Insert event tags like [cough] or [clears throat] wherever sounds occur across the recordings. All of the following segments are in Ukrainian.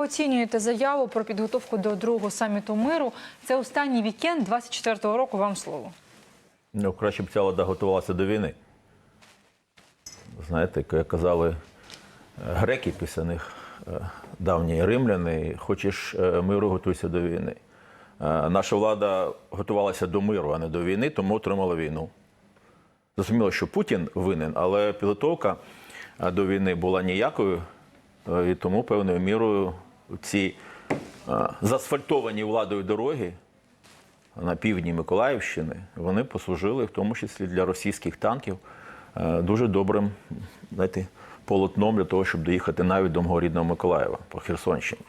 Оцінюєте заяву про підготовку до другого саміту миру. Це останній вікенд 24-го року. Вам слово. Ну, краще б ця влада готувалася до війни. Знаєте, як казали е, греки після них, е, давні римляни, хочеш е, миру, готуйся до війни. Наша влада готувалася до миру, а не до війни, тому отримала війну. Зрозуміло, що Путін винен, але підготовка до війни була ніякою, і тому певною мірою ці е, заасфальтовані владою дороги на півдні Миколаївщини, вони послужили в тому числі для російських танків е, дуже добрим знаєте, полотном для того, щоб доїхати навіть до мого рідного Миколаєва по Херсонщині.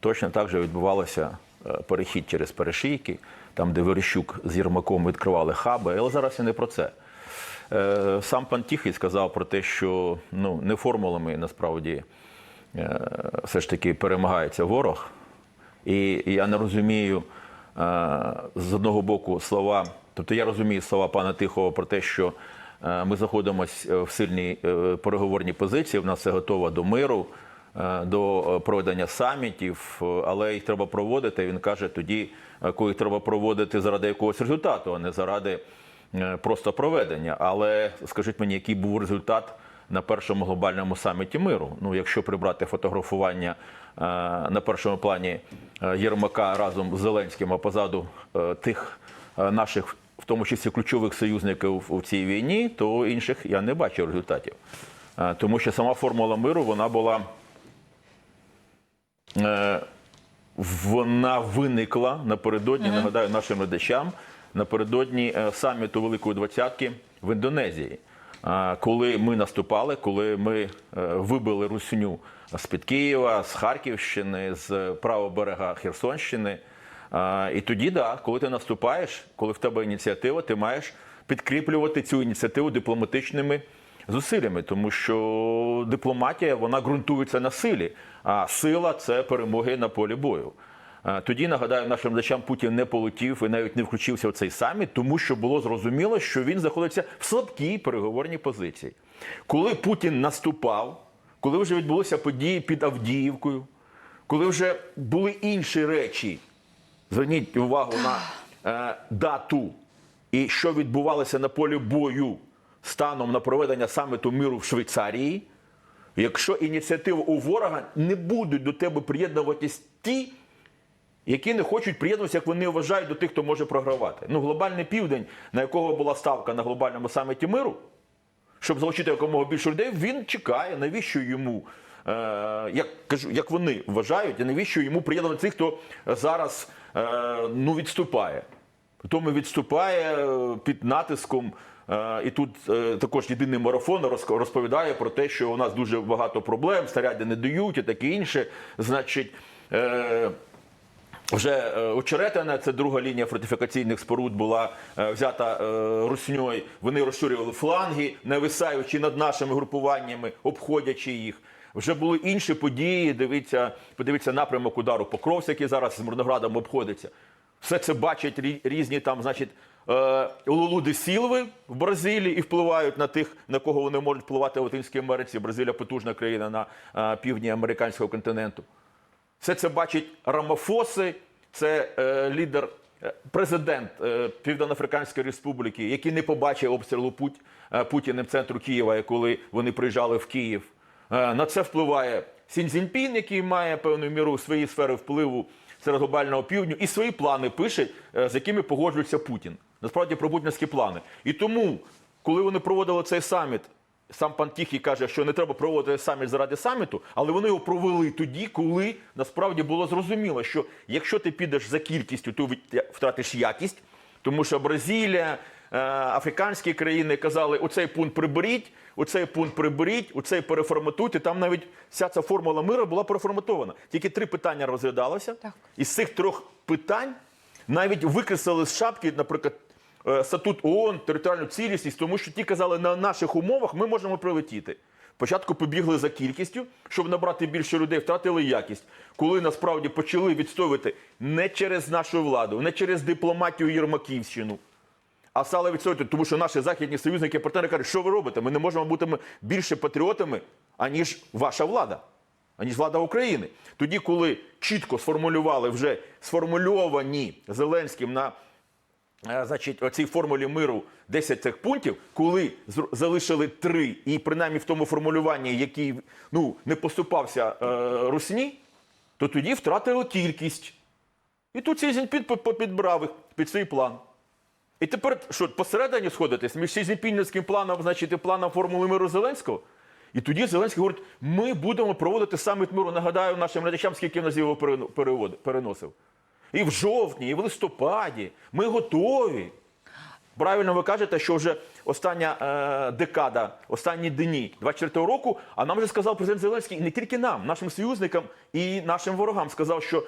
Точно так же відбувалося е, перехід через перешийки, там, де Верещук з Єрмаком відкривали хаби, але зараз я не про це. Сам пан Тихий сказав про те, що ну, не формулами насправді все ж таки перемагається ворог. І я не розумію е, з одного боку слова, тобто я розумію слова пана Тихого про те, що е, ми знаходимося в сильній е, переговорній позиції, в нас все готово до миру, е, до е, проведення самітів, е, але їх треба проводити. Він каже, тоді, е, коли їх треба проводити заради якогось результату, а не заради е, просто проведення. Але скажіть мені, який був результат на першому глобальному саміті миру? Ну, якщо прибрати фотографування е, на першому плані е, Єрмака разом з Зеленським, а позаду е, тих наших, в тому числі ключових союзників у цій війні, то інших я не бачив результатів. Тому що сама формула миру вона була. Вона виникла напередодні, нагадаю нашим глядачам, напередодні саміту Великої Двадцятки в Індонезії. Коли ми наступали, коли ми е, вибили русню з-під Києва, з Харківщини, з правого берега Херсонщини. І тоді, да, коли ти наступаєш, коли в тебе ініціатива, ти маєш підкріплювати цю ініціативу дипломатичними зусиллями, тому що дипломатія вона ґрунтується на силі, а сила це перемоги на полі бою. Е, Тоді нагадаю нашим глядачам, Путін не полетів і навіть не включився в цей саміт, тому що було зрозуміло, що він знаходиться в слабкій переговорній позиції. Коли Путін наступав, коли вже відбулися події під Авдіївкою, коли вже були інші речі, зверніть увагу на е, дату і що відбувалося на полі бою станом на проведення саміту миру в Швейцарії. Якщо ініціатива у ворога не будуть до тебе приєднуватись ті, які не хочуть приєднуватися, як вони вважають, до тих, хто може програвати. Ну, глобальний південь, на якого була ставка на глобальному саміті миру, щоб залучити якомога більше людей, він чекає, навіщо йому, е, як кажу, як вони вважають, і навіщо йому приєднувати тих, хто зараз е, ну, відступає. Тому відступає е, під натиском. І тут також єдиний марафон розповідає про те, що у нас дуже багато проблем, снаряди не дають і таке інше. Значить, вже е, очеретина, це друга лінія фортифікаційних споруд була е, взята е, русньою. Вони розширювали фланги, нависаючи над нашими групуваннями, обходячи їх. Вже були інші події. Дивіться, подивіться напрямок удару Покровськ, який зараз з Мирноградом обходиться. Все це бачать різні там, значить, е, Лулуди Сілви в Бразилії і впливають на тих, на кого вони можуть впливати в Латинській Америці. Бразилія потужна країна на е, півдні американського континенту. Все це бачить Рамафоси, це е, лідер, е, президент е, Південно-Африканської Республіки, який не побачив обстрілу Пут, е, Путіним центру Києва, коли вони приїжджали в Київ. Е, на це впливає Сінь Цзіньпін, який має певну міру свої сфери впливу серед глобального півдню, і свої плани пише, е, з якими погоджується Путін. Насправді про путінські плани. І тому, коли вони проводили цей саміт, Сам пан Тіхій каже, що не треба проводити саміт заради саміту, але вони його провели тоді, коли насправді було зрозуміло, що якщо ти підеш за кількістю, то втратиш якість, тому що Бразилія, е, африканські країни казали, оцей пункт приберіть, оцей пункт приберіть, оцей переформатуйте. Там навіть вся ця формула миру була переформатована. Тільки три питання розглядалося. Так. Із цих трьох питань навіть викреслили з шапки, наприклад, статут ООН, територіальну цілісність, тому що ті казали, на наших умовах ми можемо прилетіти. Спочатку побігли за кількістю, щоб набрати більше людей, втратили якість. Коли насправді почали відстоювати не через нашу владу, не через дипломатію Єрмаківщину, а стали відстоювати, тому що наші західні союзники партнери кажуть, що ви робите? Ми не можемо бути більше патріотами, аніж ваша влада. аніж влада України. Тоді, коли чітко сформулювали вже сформульовані Зеленським на е, значить, оцій формулі миру 10 цих пунктів, коли залишили три, і принаймні в тому формулюванні, який ну, не поступався е, Русні, то тоді втратили кількість. І тут Сі Цзіньпін попідбрав їх під свій план. І тепер що, посередині сходитись між Сі Цзіньпінівським планом, значить, і планом формули миру Зеленського? І тоді Зеленський говорить, ми будемо проводити саміт миру. Нагадаю нашим глядачам, скільки в нас його переносив. І в жовтні, і в листопаді. Ми готові. Правильно ви кажете, що вже остання е, декада, останні дні 24-го року, а нам вже сказав президент Зеленський, і не тільки нам, нашим союзникам і нашим ворогам, сказав, що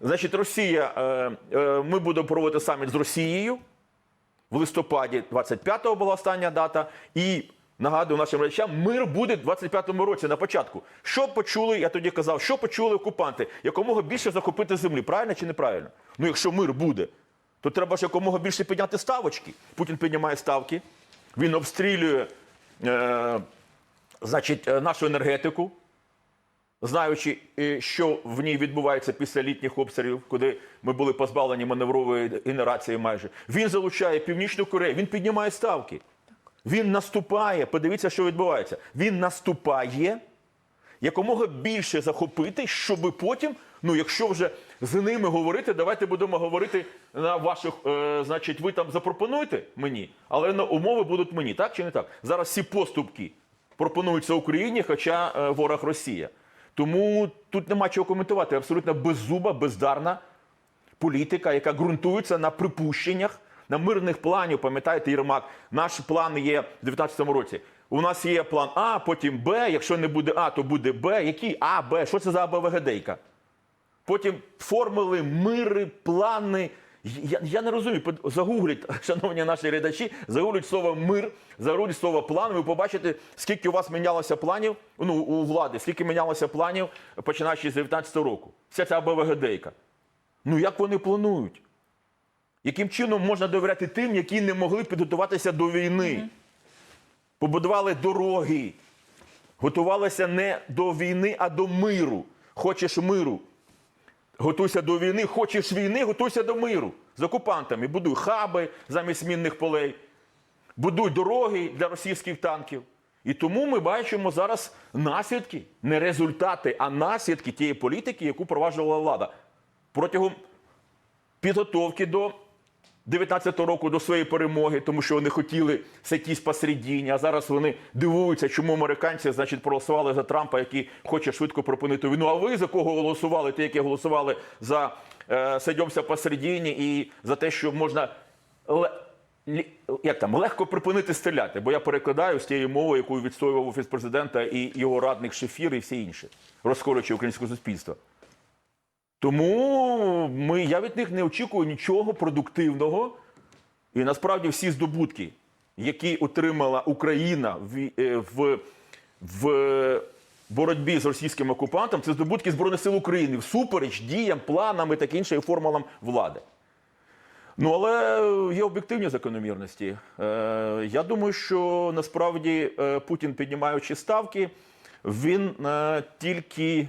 значить, Росія, е, е, ми будемо проводити саміт з Росією. В листопаді 25-го була остання дата. І нагадую нашим глядачам, мир буде в 25-му році на початку. Що почули, я тоді казав, що почули окупанти? Якомога більше захопити землі. Правильно чи неправильно? Ну, якщо мир буде, то треба ж якомога більше підняти ставочки. Путін піднімає ставки, він обстрілює е, значить, е, нашу енергетику знаючи, е, що в ній відбувається після літніх обстрілів, куди ми були позбавлені маневрової генерації майже. Він залучає Північну Корею, він піднімає ставки. Він наступає. Подивіться, що відбувається. Він наступає якомога більше захопити, щоб потім, ну якщо вже з ними говорити, давайте будемо говорити на ваших, е, значить, ви там запропонуєте мені, але на умови будуть мені, так чи не так? Зараз всі поступки пропонуються Україні, хоча е, ворог Росія. Тому тут нема чого коментувати. Абсолютно беззуба, бездарна політика, яка ґрунтується на припущеннях, на мирних планів. Пам'ятаєте, Єрмак, наш план є в 2019 році. У нас є план А, потім Б. Якщо не буде А, то буде Б. Який А, Б? Що це за АБВГДейка? Потім формули, мири, плани. Я, я не розумію. Загугліть, [laughs] шановні наші глядачі, загугліть слово мир, загугліть слово план. Ви побачите, скільки у вас мінялося планів, ну, у влади, скільки мінялося планів, починаючи з 19 року. Вся ця АБВГДейка. Ну як вони планують? Яким чином можна довіряти тим, які не могли підготуватися до війни? Побудували дороги, готувалися не до війни, а до миру. Хочеш миру? Готуйся до війни, хочеш війни, готуйся до миру. З окупантами. Будуй хаби замість мінних полей, будуй дороги для російських танків. І тому ми бачимо зараз наслідки, не результати, а наслідки тієї політики, яку проваджувала влада протягом підготовки до 19-го року до своєї перемоги, тому що вони хотіли сайтись посередині, а зараз вони дивуються, чому американці значить, проголосували за Трампа, який хоче швидко припинити війну. А ви за кого голосували? Ті, які голосували за е, «Сойдемся посередині і за те, що можна як там, легко припинити стріляти. Бо я перекладаю з тієї мови, яку відстоював офіс президента і його радник Шефір, і всі інші, розколюючи українське суспільство. Тому ми, я від них не очікую нічого продуктивного. І насправді всі здобутки, які отримала Україна в, е, в, в боротьбі з російським окупантом, це здобутки Збройних сил України всупереч діям, планам і таке інше і формулам влади. Ну, але є об'єктивні закономірності. Е, я думаю, що насправді е, Путін, піднімаючи ставки, він е, тільки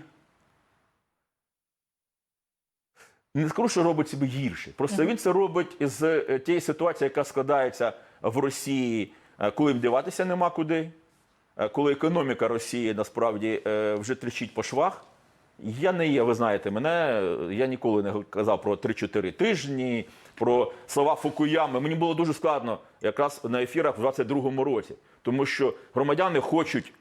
не скажу, що робить собі гірше. Просто він це робить з е, тієї ситуації, яка складається в Росії, е, коли їм діватися нема куди, е, коли економіка Росії насправді вже тріщить по швах. Я не є, ви знаєте мене, я ніколи не казав про 3-4 тижні, про слова Фукуями. Мені було дуже складно якраз на ефірах в 22-му році, тому що громадяни хочуть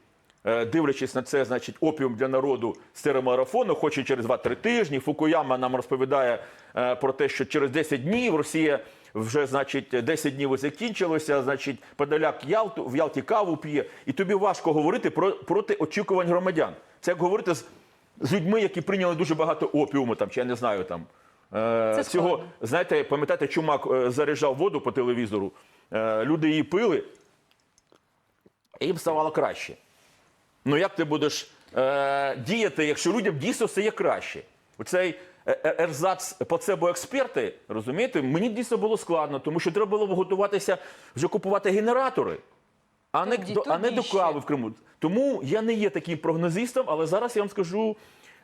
дивлячись на це, значить, опіум для народу з телемарафону, хоче через 2-3 тижні. Фукуяма нам розповідає е, про те, що через 10 днів Росія вже, значить, 10 днів закінчилося, значить, Подоляк Ялту, в Ялті каву п'є. І тобі важко говорити про, проти очікувань громадян. Це як говорити з, з людьми, які прийняли дуже багато опіуму, там, чи я не знаю там. Е, Це цього, складно. знаєте, пам'ятаєте, чумак е, заряджав воду по телевізору, е, люди її пили, і їм ставало краще. Ну як ти будеш е, діяти, якщо людям дійсно стає краще? Оцей е, е, ерзац плацебо-експерти, розумієте, мені дійсно було складно, тому що треба було готуватися вже купувати генератори. а не, Тоді до, а не до кави в Криму. Тому я не є таким прогнозистом, але зараз я вам скажу,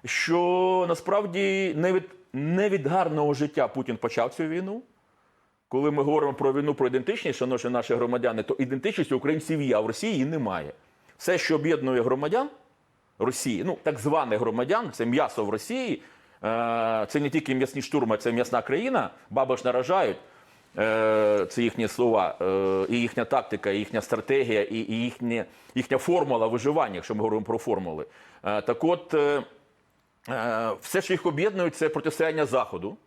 що насправді не від, не від гарного життя Путін почав цю війну. Коли ми говоримо про війну, про ідентичність, шановні наші громадяни, то ідентичності українців є, а в Росії її немає. Все, що об'єднує громадян Росії, ну так званих громадян, це м'ясо в Росії, е, це не тільки м'ясні штурми, це м'ясна країна, баби ж наражають. Е, Це їхні слова, е, і їхня тактика, і їхня стратегія, і їхня, їхня формула виживання, якщо ми говоримо про формули. Так от, все, що їх об'єднує, це протистояння Заходу.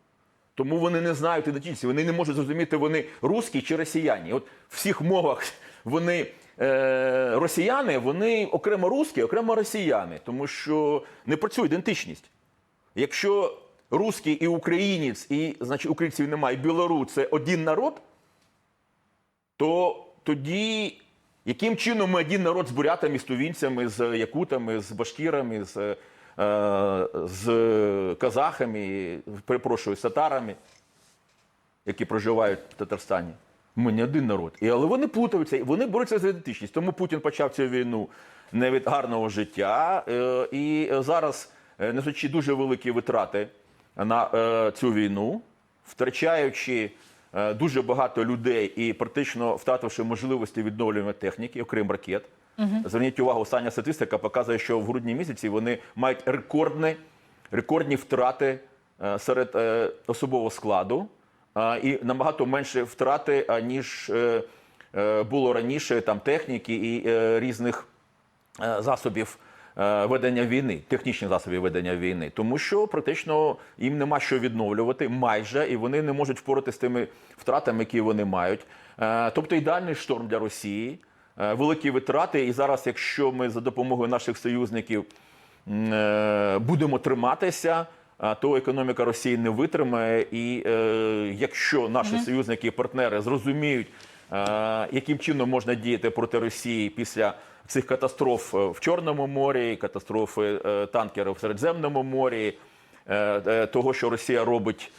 Тому вони не знають ідентичності, вони не можуть зрозуміти, вони русські чи росіяни. От в всіх мовах вони е, росіяни, вони окремо русські, окремо росіяни, тому що не працює ідентичність. Якщо русський і українець, і значить українців немає, і білорус це один народ, то тоді яким чином ми один народ з бурятами, з тувінцями, з якутами, з башкірами, з, е, з казахами, перепрошую, з татарами, які проживають в Татарстані? Ми не один народ. І, але вони плутаються, вони борються за ідентичність. Тому Путін почав цю війну не від гарного життя. Е, і зараз, е, несучи дуже великі витрати на е, цю війну, втрачаючи дуже багато людей і практично втративши можливості відновлювання техніки, окрім ракет. Зверніть увагу, остання статистика показує, що в грудні місяці вони мають рекордні, рекордні втрати серед особового складу і набагато менше втрати, ніж е, е, було раніше там техніки і е, різних засобів ведення війни, технічних засобів ведення війни, тому що практично їм нема що відновлювати майже, і вони не можуть впоратися з тими втратами, які вони мають. Тобто ідеальний шторм для Росії, великі витрати. І зараз, якщо ми за допомогою наших союзників будемо триматися. То економіка Росії не витримає, і е, якщо наші союзники і партнери зрозуміють, е, яким чином можна діяти проти Росії після цих катастроф е, в Чорному морі, катастрофи е, танкерів в Середземному морі, того, що Росія робить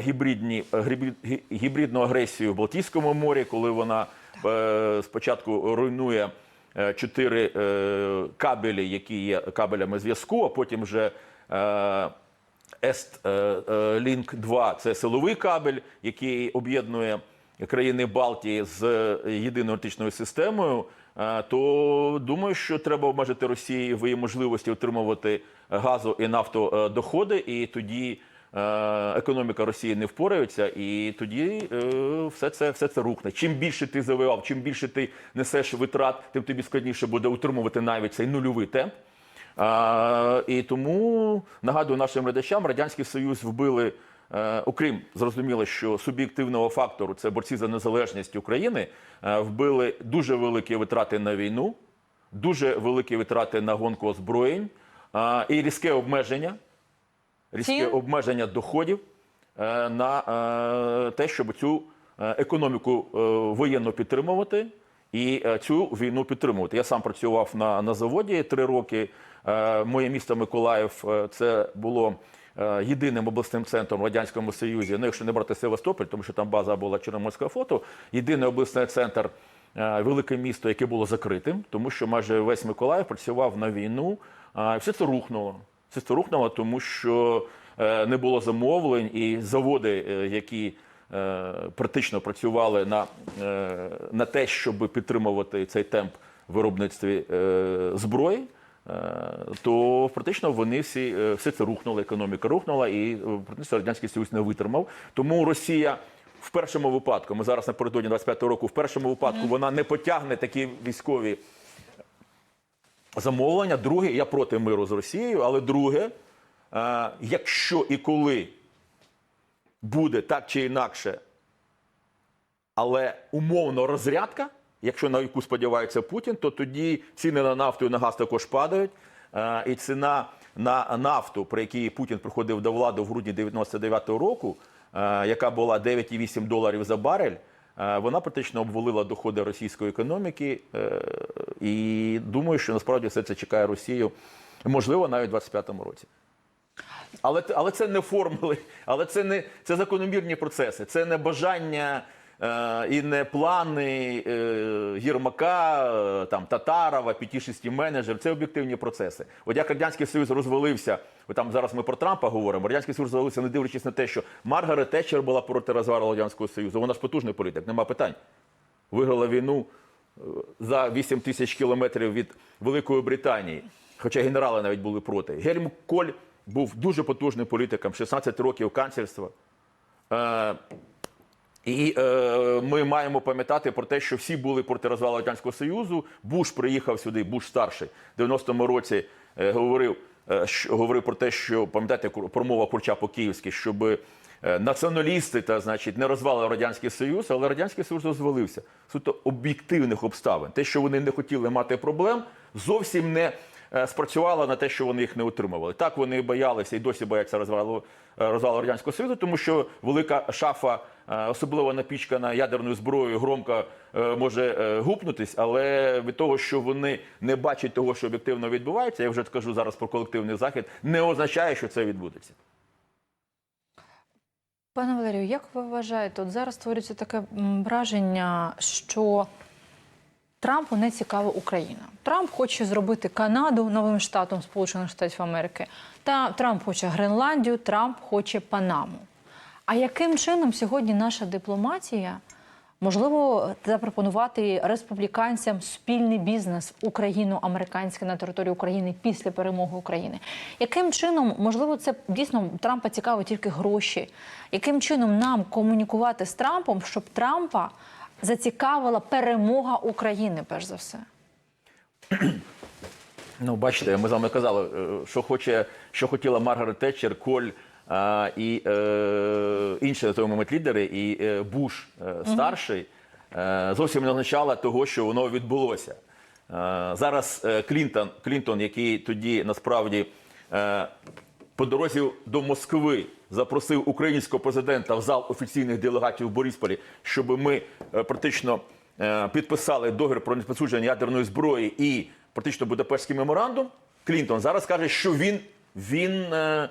гібридні, гібрид- гі- гібридну агресію в Балтійському морі, коли вона е, спочатку руйнує чотири е, кабелі, які є кабелями зв'язку, а потім вже е, Ест е, Лінк 2 це силовий кабель, який об'єднує країни Балтії з е, єдиною енергетичною системою. Е, То думаю, що треба обмежити Росії в її можливості отримувати газу і нафтодоходи, і тоді е, економіка Росії не впорається, і тоді е, все це все це рухне. Чим більше ти завивав, чим більше ти несеш витрат, тим тобі складніше буде утримувати навіть цей нульовий темп. А, і тому нагадую нашим глядачам, радянський союз вбили. е, Окрім зрозуміло, що суб'єктивного фактору це борці за незалежність України, е, вбили дуже великі витрати на війну, дуже великі витрати на гонку озброєнь і різке обмеження, різке обмеження доходів е, на те, щоб цю економіку воєнно підтримувати і цю війну підтримувати. Я сам працював на, на заводі три роки. Е, Моє місто Миколаїв е, це було. е, Єдиним обласним центром в радянському союзі, ну якщо не брати Севастополь, тому що там база була Чорноморського флоту, єдиний обласний центр, велике місто, яке було закритим, тому що майже весь Миколаїв працював на війну. А все це рухнуло. Все це рухнуло, тому що не було замовлень, і заводи, які практично працювали на, на те, щоб підтримувати цей темп виробництві зброї. Е, То практично вони всі е, все це рухнуло, економіка рухнула, і е, практично радянський союз не витримав. Тому Росія в першому випадку, ми зараз напередодні 25-го року, в першому випадку вона не потягне такі військові замовлення. Друге, я проти миру з Росією, але друге, якщо і коли буде так чи інакше, але умовно розрядка, якщо на яку сподівається Путін, то тоді ціни на нафту і на газ також падають. Е, І ціна на нафту, при якій Путін приходив до влади в грудні 99-го року, е, яка була 9,8 доларів за барель, е, вона практично обвалила доходи російської економіки. І думаю, що насправді все це чекає Росію, можливо, навіть у 25-му році. Але, але це не формули, але це не це закономірні процеси, це не бажання і не плани е, Єрмака, е, там Татарова, п'яті-шесті менеджерів. Це об'єктивні процеси. От як радянський союз розвалився, там зараз ми про Трампа говоримо. Радянський союз розвалився, не дивлячись на те, що Маргарет Тетчер була проти розвалу радянського союзу. Вона ж потужний політик, нема питань. Виграла війну е, за 8 тисяч кілометрів від Великої Британії. Хоча генерали навіть були проти. Гельм Коль був дуже потужним політиком, 16 років канцlerства. І е, ми маємо пам'ятати про те, що всі були проти розвалу Радянського Союзу. Буш приїхав сюди, Буш старший, в 90-му році е, говорив, е, що, говорив про те, що пам'ятаєте промова Курча по-київськи, щоб е, націоналісти та значить не розвалили Радянський Союз, але Радянський Союз розвалився. Суто об'єктивних обставин. Те, що вони не хотіли мати проблем, зовсім не е, спрацювало на те, що вони їх не утримували. Так вони боялися і досі бояться розвалу, е, розвалу Радянського Союзу, тому що велика шафа, е, особливо напічкана ядерною зброєю, громко може гупнутись, але від того, що вони не бачать того, що об'єктивно відбувається, я вже скажу зараз про колективний захід, не означає, що це відбудеться. Пане Валерію, як ви вважаєте, от зараз створюється таке враження, що Трампу не цікава Україна. Трамп хоче зробити Канаду новим штатом Сполучених Штатів Америки. Та Трамп хоче Гренландію, Трамп хоче Панаму. А яким чином сьогодні наша дипломатія можливо запропонувати республіканцям спільний бізнес україно-американський на території України після перемоги України? Яким чином, можливо, це дійсно Трампа цікавить тільки гроші? Яким чином нам комунікувати з Трампом, щоб Трампа зацікавила перемога України, перш за все? [clears throat] Ну, бачите, ми з вами казали, е, що хоче, що хотіла Маргарет Тетчер, Коль а, і е, інші на той момент лідери, і е, Буш е, старший е, зовсім не означало того, що воно відбулося. Е, зараз е, Клінтон, Клінтон, який тоді насправді е, по дорозі до Москви запросив українського президента в зал офіційних делегатів в Борисполі, щоб ми е, практично е, підписали договір про неспосудження ядерної зброї і практично Будапештський меморандум. Клінтон зараз каже, що він, він е,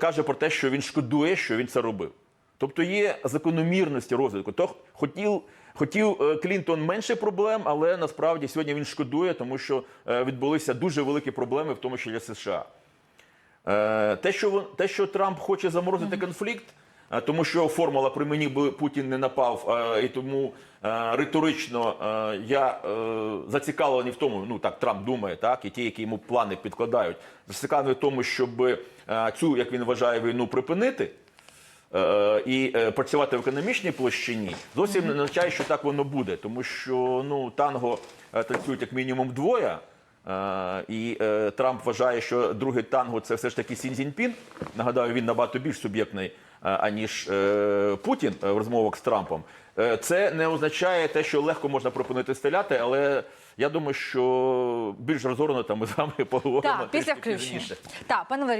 каже про те, що він шкодує, що він це робив. Тобто є закономірності розвитку. То хотів, хотів Клінтон менше проблем, але насправді сьогодні він шкодує, тому що відбулися дуже великі проблеми, в тому числі для США. Е, Те, що те, що Трамп хоче заморозити конфлікт, е, тому що формула при мені би Путін не напав, е, і тому риторично я зацікавлений в тому, ну так Трамп думає, так і ті, які йому плани підкладають, зацікавлений в тому, щоб цю, як він вважає, війну припинити. І працювати в економічній площині зовсім не означає, що так воно буде, тому що ну танго танцюють як мінімум двоє. Е, І е, Трамп вважає, що другий танго це все ж таки Сін Цзіньпін. Нагадаю, він набагато більш суб'єктний, е, аніж Путін в розмовах з Трампом. Це не означає те, що легко можна пропонити стріляти, але я думаю, що більш розгорнуто ми з вами [laughs] поговоримо Так, після включення. Так, пане Валерію,